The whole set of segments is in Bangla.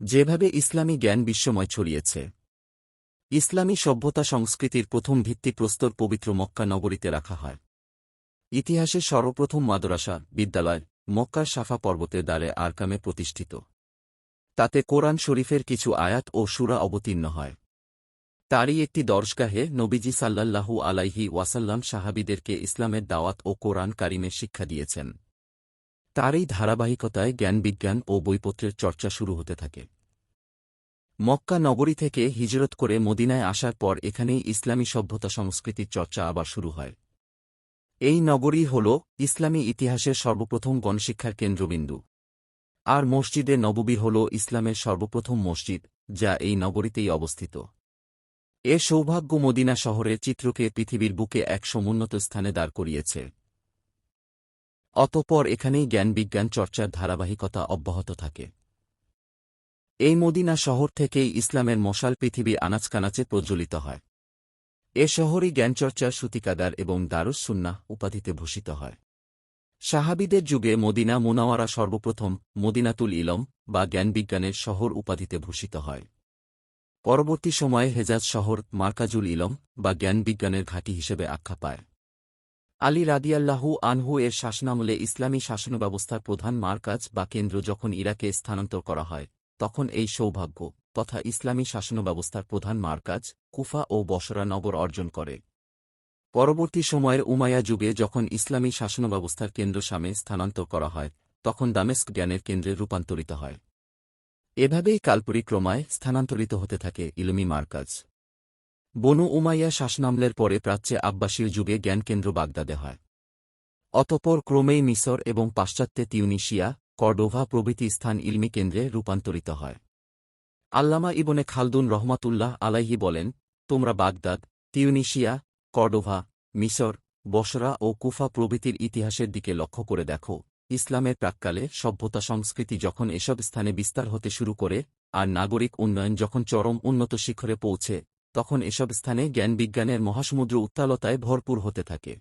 যেভাবে ইসলামী জ্ঞান বিশ্বময় ছড়িয়েছে। ইসলামী সভ্যতা সংস্কৃতির প্রথম ভিত্তিপ্রস্তর পবিত্র মক্কা নগরীতে রাখা হয়। ইতিহাসে সর্বপ্রথম মাদ্রাসা, বিদ্যালয়, মক্কার সাফা পর্বতের দ্বারে আরকামে প্রতিষ্ঠিত। তাতে কোরআন শরীফের কিছু আয়াত ও সুরা অবতীর্ণ হয়। তারই একটি দর্শগাহে নবীজি সাল্লাল্লাহু আলাইহি ওয়াসাল্লাম সাহাবিদেরকে ইসলামের দাওয়াত ও কোরআন কারিমের শিক্ষা দিয়েছেন। তারই ধারাবাহিকতায় জ্ঞানবিজ্ঞান ও বইপত্রের চর্চা শুরু হতে থাকে। মক্কা নগরী থেকে হিজরত করে মদিনায় আসার পর এখানেই ইসলামী সভ্যতা সংস্কৃতির চর্চা আবার শুরু হয়। এই নগরী হল ইসলামী ইতিহাসের সর্বপ্রথম গণশিক্ষার কেন্দ্রবিন্দু। আর মসজিদে নববী হল ইসলামের সর্বপ্রথম মসজিদ, যা এই নগরীতেই অবস্থিত। এ সৌভাগ্য মদিনা শহরের চিত্রকে পৃথিবীর বুকে এক সমুন্নত স্থানে দাঁড় করিয়েছে। অতঃপর এখানেই জ্ঞানবিজ্ঞান চর্চার ধারাবাহিকতা অব্যাহত থাকে। এই মদিনা শহর থেকেই ইসলামের মশাল পৃথিবী আনাচকানাচে প্রজ্বলিত হয়। এ শহরই জ্ঞানচর্চার সুতিকাদার এবং দারুস সুন্নাহ উপাধিতে ভূষিত হয়। সাহাবিদের যুগে মদিনা মুনাওয়ারা সর্বপ্রথম মদিনাতুল ইলম বা জ্ঞানবিজ্ঞানের শহর উপাধিতে ভূষিত হয়। পরবর্তী সময়ে হেজাজ শহর মার্কাজুল ইলম বা জ্ঞানবিজ্ঞানের ঘাঁটি হিসেবে আখ্যা পায়। আলী রাদিয়াল্লাহু আনহু এর শাসনামলে ইসলামী শাসনব্যবস্থার প্রধান মার্কাজ বা কেন্দ্র যখন ইরাকে স্থানান্তর করা হয়, তখন এই সৌভাগ্য তথা ইসলামী শাসনব্যবস্থার প্রধান মার্কাজ কুফা ও বসরা নগর অর্জন করে। পরবর্তী সময়ের উমায়া যুগে যখন ইসলামী শাসনব্যবস্থার কেন্দ্র সামে স্থানান্তর করা হয়, তখন দামেস্ক জ্ঞানের কেন্দ্রে রূপান্তরিত হয়। এভাবেই কালপরিক্রমায় স্থানান্তরিত হতে থাকে ইলমি মার্কাজ। বনু উমাইয়া শাসনামলের পরে প্রাচ্যে আব্বাসীয় যুগে জ্ঞানকেন্দ্র বাগদাদে হয়। অতপর ক্রমেই মিসর এবং পাশ্চাত্যে তিউনিশিয়া কর্ডোভা প্রভৃতি স্থান ইলমি কেন্দ্রে রূপান্তরিত হয়। আল্লামা ইবনে খালদুন রহমাতুল্লাহ আলাইহি বলেন, তোমরা বাগদাদ তিউনিশিয়া কর্ডোভা, মিসর, বসরা ও কুফা প্রভৃতির ইতিহাসের দিকে লক্ষ্য করে দেখো। ইসলামের প্রাককালে সভ্যতা সংস্কৃতি যখন এসব স্থানে বিস্তার হতে শুরু করে, আর নাগরিক উন্নয়ন যখন চরম উন্নত শিখরে পৌঁছে তখন এসব স্থানে জ্ঞানবিজ্ঞানের মহাসমুদ্র উত্তালতায় ভরপুর হতে থাকে।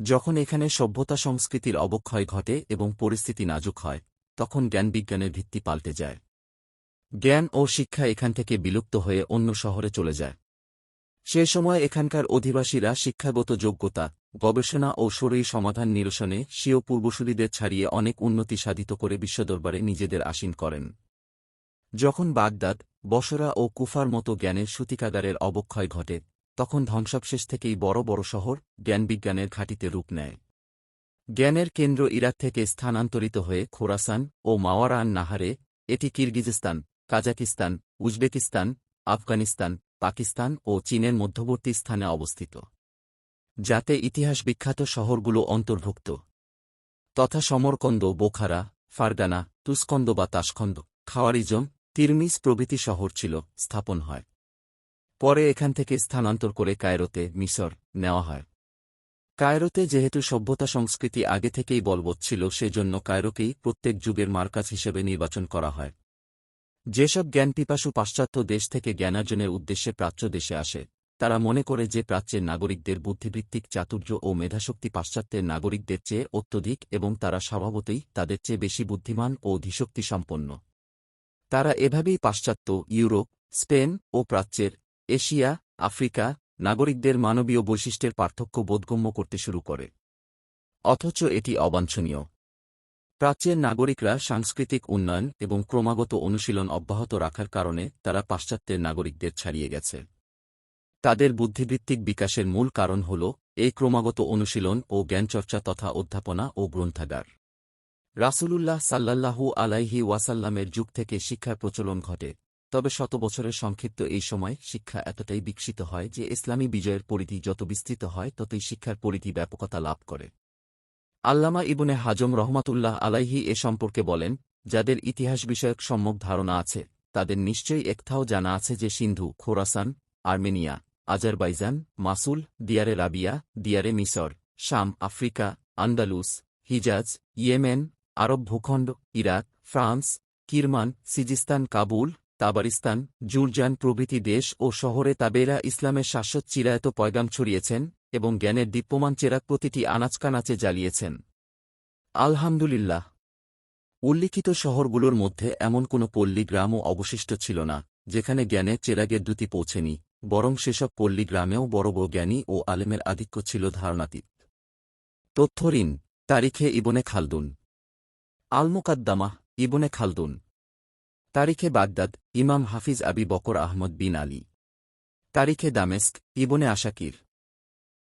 যখন এখানে সভ্যতা সংস্কৃতির অবক্ষয় ঘটে এবং পরিস্থিতি নাজুক হয়, তখন জ্ঞানবিজ্ঞানের ভিত্তি পাল্টে যায়। জ্ঞান ও শিক্ষা এখান থেকে বিলুপ্ত হয়ে অন্য শহরে চলে যায়। সে সময় এখানকার অধিবাসীরা শিক্ষাগত যোগ্যতা, গবেষণা ও শরীর সমাধান নিরসনে স্বীয় পূর্বসূরীদের ছাড়িয়ে অনেক উন্নতি সাধিত করে বিশ্বদরবারে নিজেদের আসীন করেন। যখন বাগদাদ, বসরা ও কুফার মতো জ্ঞানের সূতিকাগারের অবক্ষয় ঘটে, তখন ধ্বংসাবশেষ থেকেই বড় বড় শহর জ্ঞানবিজ্ঞানের ঘাটিতে রূপ নেয়। জ্ঞানের কেন্দ্র ইরাক থেকে স্থানান্তরিত হয়ে খোরাসান ও মাওয়ারান নাহারে, এটি Kyrgyzstan, Kazakhstan, Uzbekistan, Afghanistan, Pakistan ও চীনের মধ্যবর্তী স্থানে অবস্থিত, যাতে ইতিহাস বিখ্যাত শহরগুলো অন্তর্ভুক্ত। তথা সমরকন্দ বোখারা, ফারগানা, তুস্কন্দ বা তাসকন্দ খাওয়ারিজম তিরমিস প্রভৃতি শহর ছিল, স্থাপন হয়। পরে এখান থেকে স্থানান্তর করে কায়রোতে মিশর নেওয়া হয়। কায়রোতে যেহেতু সভ্যতা সংস্কৃতি আগে থেকেই বলবৎ ছিল, সেজন্য কায়রোকেই প্রত্যেক যুগের মার্কাজ হিসেবে নির্বাচন করা হয়। যেসব জ্ঞানপিপাসু পাশ্চাত্য দেশ থেকে জ্ঞানার্জনের উদ্দেশ্যে প্রাচ্য দেশে আসে, তারা মনে করে যে প্রাচ্যের নাগরিকদের বুদ্ধিবৃত্তিক, চাতুর্য ও মেধাশক্তি পাশ্চাত্যের নাগরিকদের চেয়ে অত্যধিক এবং তারা স্বভাবতই তাদের চেয়ে বেশি বুদ্ধিমান ও ধীশক্তি সম্পন্ন তারা এভাবেই পাশ্চাত্য, ইউরোপ, স্পেন ও প্রাচ্যের, এশিয়া, আফ্রিকা, নাগরিকদের মানবীয় বৈশিষ্ট্যের পার্থক্য বোধগম্য করতে শুরু করে। অথচ এটি অবাঞ্ছনীয়। প্রাচ্যের নাগরিকরা সাংস্কৃতিক উন্নয়ন এবং ক্রমাগত অনুশীলন অব্যাহত রাখার কারণে তারা পাশ্চাত্যের নাগরিকদের ছাড়িয়ে গেছে। তাদের বুদ্ধিবৃত্তিক বিকাশের মূল কারণ হল, এই ক্রমাগত অনুশীলন ও জ্ঞানচর্চা তথা অধ্যাপনা ও গ্রন্থাগার। রাসূলুল্লাহ সাল্লাল্লাহু আলাইহি ওয়াসাল্লামের যুগ থেকে শিক্ষার প্রচলন ঘটে, তবে শত বছরের সংক্ষিপ্ত এই সময় শিক্ষা এতটাই বিকশিত হয় যে ইসলামী বিজয়ের পরিধি যত বিস্তৃত হয়, ততই শিক্ষার পরিধি ব্যাপকতা লাভ করে। আল্লামা ইবনে হাজম রহমাতুল্লাহ আলাইহি এ সম্পর্কে বলেন, যাদের ইতিহাস বিষয়ক সম্যক ধারণা আছে, তাদের নিশ্চয়ই একথাও জানা আছে যে সিন্ধু, খোরাসান, আর্মেনিয়া, আজারবাইজান, মাসুল, দিয়ারে Rabiya, দিয়ারে Misr, Sham, Africa, Andalus, Hejaz, Yemen আরব ভূখণ্ড, Iraq, France, Kirman, Sijistan, Kabul, Tabaristan, Jurjan প্রভৃতি দেশ ও শহরে তাবেরা ইসলামের শাশ্বত চিরায়ত পয়গাম ছড়িয়েছেন এবং জ্ঞানের দীপ্যমান চেরাক প্রতিটি আনাচকানাচে জ্বালিয়েছেন। আলহামদুলিল্লাহ। উল্লিখিত শহরগুলোর মধ্যে এমন কোনো পল্লী গ্রামও অবশিষ্ট ছিল না, যেখানে জ্ঞানের চেরাগের দ্যুতি পৌঁছেনি, বরং সেসব পল্লী গ্রামেও বড় বড় জ্ঞানী ও আলেমের আধিক্য ছিল ধারণাতীত। তথ্যঋণ, তারিখে ইবনে খালদুন। আলমুকাদ্দামাহ ইবনে খালদুন। তারিখে বাগদাদ, ইমাম হাফিজ আবি বকর আহমদ বিন আলী। তারিখে দামেস্ক, ইবনে আশাকির।